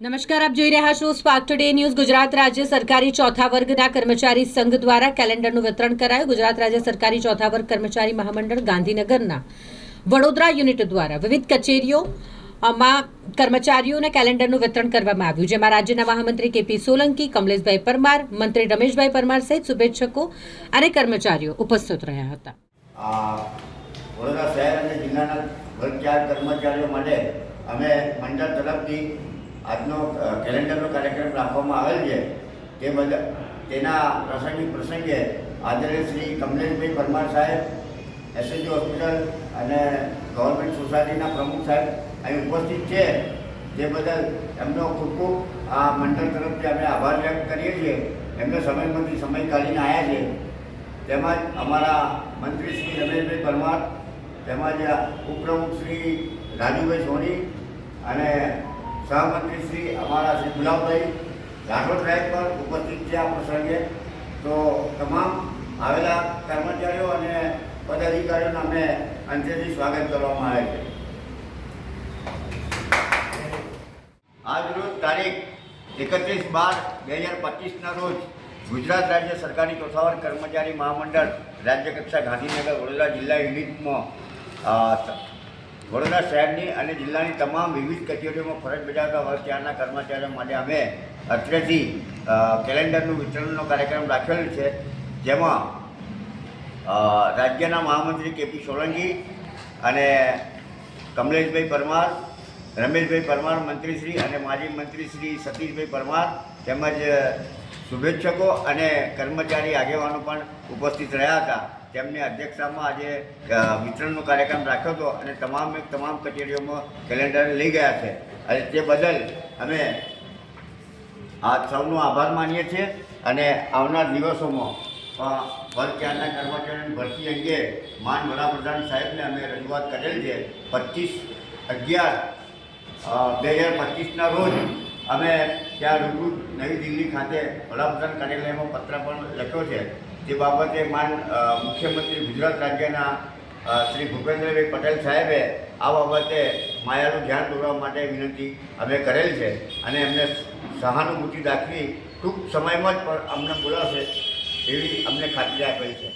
નમસ્કાર, આપ જોઈ રહ્યા છો સ્પાર્ક ટુડે ન્યૂઝ ગુજરાત રાજ્ય સરકારી ચોથા વર્ગના કર્મચારી સંઘ દ્વારા કેલેન્ડરનું વિતરણ કરાયું. ગુજરાત રાજ્ય સરકારી ચોથા વર્ગ કર્મચારી મહામંડળ ગાંધીનગરના વડોદરા યુનિટ દ્વારા વિવિધ કચેરીઓ માં કર્મચારીઓને કેલેન્ડરનું વિતરણ કરવામાં આવ્યું. જેમાં રાજ્યના મહામંત્રી કેપી સોલંકી, કમલેશભાઈ પરમાર, મંત્રી રમેશભાઈ પરમાર સહિત શુભેચ્છકો અને કર્મચારીઓ ઉપસ્થિત રહ્યા હતા. વડોદરા શહેર અને જિલ્લાના કર્મચારીઓ માટે અમે મંડળ તરફથી આજનો કેલેન્ડરનો કાર્યક્રમ રાખવામાં આવેલ છે તે બધા તેના પ્રસંગી પ્રસંગે આદરણીય શ્રી કમલેશભાઈ પરમાર સાહેબ એસએનજી હોસ્પિટલ અને ગવર્મેન્ટ સોસાયટીના પ્રમુખ સાહેબ અહીં ઉપસ્થિત છે. તે બદલ એમનો ખૂબ ખૂબ આ મંડળ તરફથી અમે આભાર વ્યક્ત કરીએ છીએ. એમને સમયમાંથી સમય કાઢીને આવ્યા છે. તેમજ અમારા મંત્રી શ્રી રમેશભાઈ પરમાર, તેમજ ઉપપ્રમુખ શ્રી રાજુભાઈ સોની અને સહમંત્રી શ્રી અમારા શ્રી ગુલાબભાઈ રાઠોડ સાહેબ પણ ઉપસ્થિત છે આ પ્રસંગે. તો તમામ આવેલા કર્મચારીઓ અને પદાધિકારીઓને અમે અંતેથી સ્વાગત કરવામાં આવે છે. આજરોજ તારીખ એકત્રીસ બાર બે હજાર પચીસના રોજ ગુજરાત રાજ્ય સરકારી ચોથાવર કર્મચારી મહામંડળ રાજ્ય કક્ષા ગાંધીનગર વડોદરા જિલ્લા યુનિટમાં વડોદરા શહેરની અને જિલ્લાની તમામ વિવિધ કચેરીઓમાં ફરજ બજાવતા વર્ષ ત્યાંના કર્મચારીઓ માટે અમે અત્રેથી કેલેન્ડરનું વિતરણનો કાર્યક્રમ રાખેલો છે. જેમાં રાજ્યના મહામંત્રી કેપી સોલંકી અને કમલેશભાઈ પરમાર, રમેશભાઈ પરમાર, મંત્રીશ્રી અને માજી મંત્રી શ્રી સતીશભાઈ પરમાર તેમજ શુભેચ્છકો અને કર્મચારી આગેવાનો પણ ઉપસ્થિત રહ્યા હતા. તેમની અધ્યક્ષતામાં આજે વિતરણનો કાર્યક્રમ રાખ્યો હતો અને તમામે તમામ કચેરીઓમાં કેલેન્ડર લઈ ગયા છે. અને તે બદલ અમે આ સૌનો આભાર માનીએ છીએ અને આવનાર દિવસોમાં અ, વર્ગ ચારના કર્મચારીઓની ભરતી અંગે માન વડાપ્રધાન સાહેબને અમે રજૂઆત કરેલ છે. પચીસ અગિયાર બે હજાર પચીસના રોજ અમે ત્યાં રૂબરૂ નવી દિલ્હી ખાતે વડાપ્રધાન કાર્યાલયમાં પત્ર પણ લખ્યો છે. તે બાબતે માન મુખ્યમંત્રી ગુજરાત રાજ્યના શ્રી ભૂપેન્દ્રભાઈ પટેલ સાહેબે આ બાબતે માયાનું ધ્યાન દોરવા માટે વિનંતી અમે કરેલ છે અને એમને સહાનુભૂતિ દાખવી ટૂંક સમયમાં જ પણ અમને બોલાવશે એવી અમને ખાતરી આપેલ છે.